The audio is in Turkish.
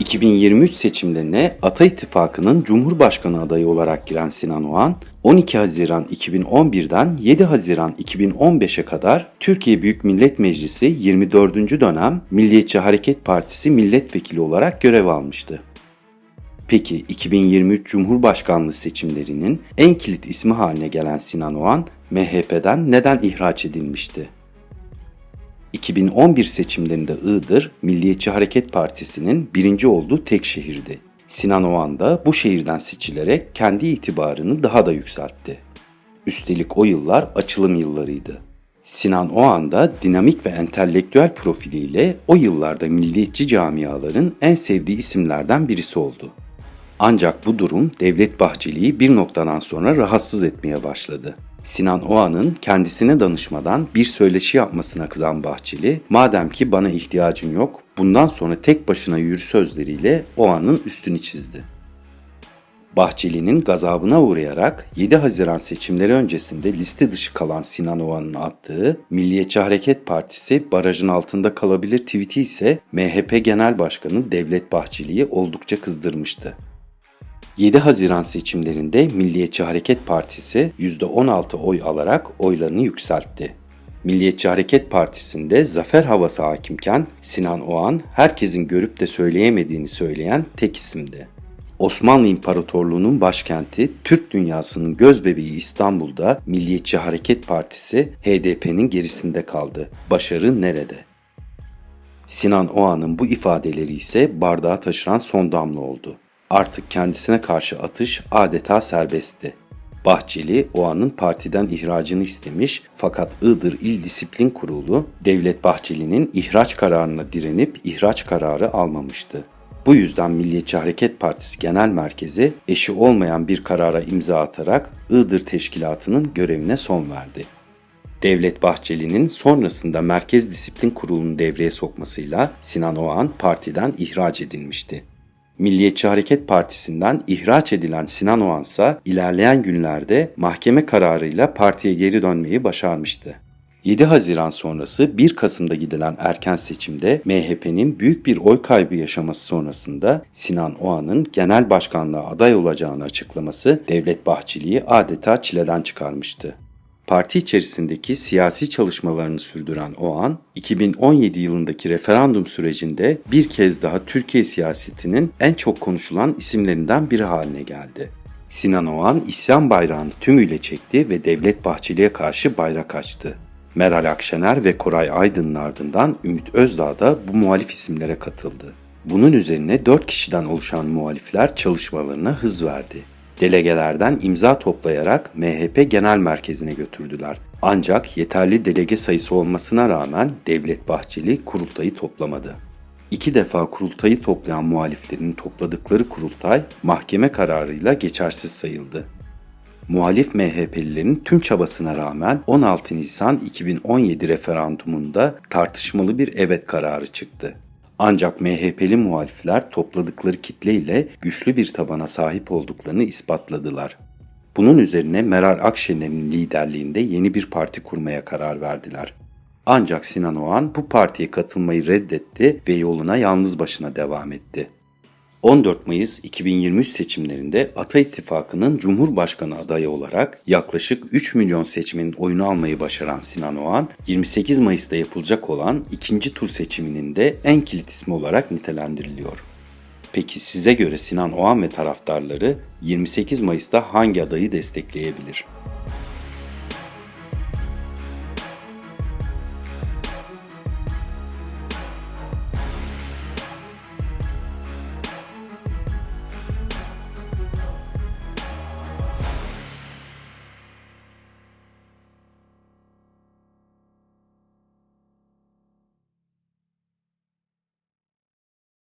2023 seçimlerine Ata İttifakı'nın Cumhurbaşkanı adayı olarak giren Sinan Oğan, 12 Haziran 2011'den 7 Haziran 2015'e kadar Türkiye Büyük Millet Meclisi 24. dönem Milliyetçi Hareket Partisi milletvekili olarak görev almıştı. Peki 2023 Cumhurbaşkanlığı seçimlerinin en kilit ismi haline gelen Sinan Oğan, MHP'den neden ihraç edilmişti? 2011 seçimlerinde Iğdır, Milliyetçi Hareket Partisi'nin birinci olduğu tek şehirdi. Sinan Oğan da bu şehirden seçilerek kendi itibarını daha da yükseltti. Üstelik o yıllar açılım yıllarıydı. Sinan Oğan da dinamik ve entelektüel profiliyle o yıllarda milliyetçi camiaların en sevdiği isimlerden birisi oldu. Ancak bu durum Devlet Bahçeli'yi bir noktadan sonra rahatsız etmeye başladı. Sinan Oğan'ın kendisine danışmadan bir söyleşi yapmasına kızan Bahçeli, madem ki bana ihtiyacın yok, bundan sonra tek başına yürü sözleriyle Oğan'ın üstünü çizdi. Bahçeli'nin gazabına uğrayarak 7 Haziran seçimleri öncesinde liste dışı kalan Sinan Oğan'ın attığı Milliyetçi Hareket Partisi barajın altında kalabilir tweet'i ise MHP Genel Başkanı Devlet Bahçeli'yi oldukça kızdırmıştı. 7 Haziran seçimlerinde Milliyetçi Hareket Partisi %16 oy alarak oylarını yükseltti. Milliyetçi Hareket Partisi'nde zafer havası hakimken Sinan Oğan herkesin görüp de söyleyemediğini söyleyen tek isimdi. Osmanlı İmparatorluğu'nun başkenti, Türk dünyasının gözbebeği İstanbul'da Milliyetçi Hareket Partisi HDP'nin gerisinde kaldı. Başarı nerede? Sinan Oğan'ın bu ifadeleri ise bardağı taşıran son damla oldu. Artık kendisine karşı atış adeta serbestti. Bahçeli Oğan'ın partiden ihracını istemiş fakat Iğdır İl Disiplin Kurulu Devlet Bahçeli'nin ihraç kararına direnip ihraç kararı almamıştı. Bu yüzden Milliyetçi Hareket Partisi Genel Merkezi eşi olmayan bir karara imza atarak Iğdır Teşkilatı'nın görevine son verdi. Devlet Bahçeli'nin sonrasında Merkez Disiplin Kurulu'nu devreye sokmasıyla Sinan Oğan partiden ihraç edilmişti. Milliyetçi Hareket Partisi'nden ihraç edilen Sinan Oğan ise ilerleyen günlerde mahkeme kararıyla partiye geri dönmeyi başarmıştı. 7 Haziran sonrası 1 Kasım'da gidilen erken seçimde MHP'nin büyük bir oy kaybı yaşaması sonrasında Sinan Oğan'ın genel başkanlığa aday olacağını açıklaması Devlet Bahçeli'yi adeta çileden çıkarmıştı. Parti içerisindeki siyasi çalışmalarını sürdüren Oğan, 2017 yılındaki referandum sürecinde bir kez daha Türkiye siyasetinin en çok konuşulan isimlerinden biri haline geldi. Sinan Oğan isyan bayrağını tümüyle çekti ve Devlet Bahçeli'ye karşı bayrak açtı. Meral Akşener ve Koray Aydın'ın ardından Ümit Özdağ da bu muhalif isimlere katıldı. Bunun üzerine 4 kişiden oluşan muhalifler çalışmalarına hız verdi delegelerden imza toplayarak MHP Genel Merkezi'ne götürdüler. Ancak yeterli delege sayısı olmasına rağmen Devlet Bahçeli kurultayı toplamadı. İki defa kurultayı toplayan muhaliflerin topladıkları kurultay mahkeme kararıyla geçersiz sayıldı. Muhalif MHP'lilerin tüm çabasına rağmen 16 Nisan 2017 referandumunda tartışmalı bir evet kararı çıktı. Ancak MHP'li muhalifler topladıkları kitle ile güçlü bir tabana sahip olduklarını ispatladılar. Bunun üzerine Meral Akşener'in liderliğinde yeni bir parti kurmaya karar verdiler. Ancak Sinan Oğan bu partiye katılmayı reddetti ve yoluna yalnız başına devam etti. 14 Mayıs 2023 seçimlerinde Ata İttifakı'nın Cumhurbaşkanı adayı olarak yaklaşık 3 milyon seçmenin oyunu almayı başaran Sinan Oğan, 28 Mayıs'ta yapılacak olan ikinci tur seçiminin de en kilit ismi olarak nitelendiriliyor. Peki size göre Sinan Oğan ve taraftarları 28 Mayıs'ta hangi adayı destekleyebilir?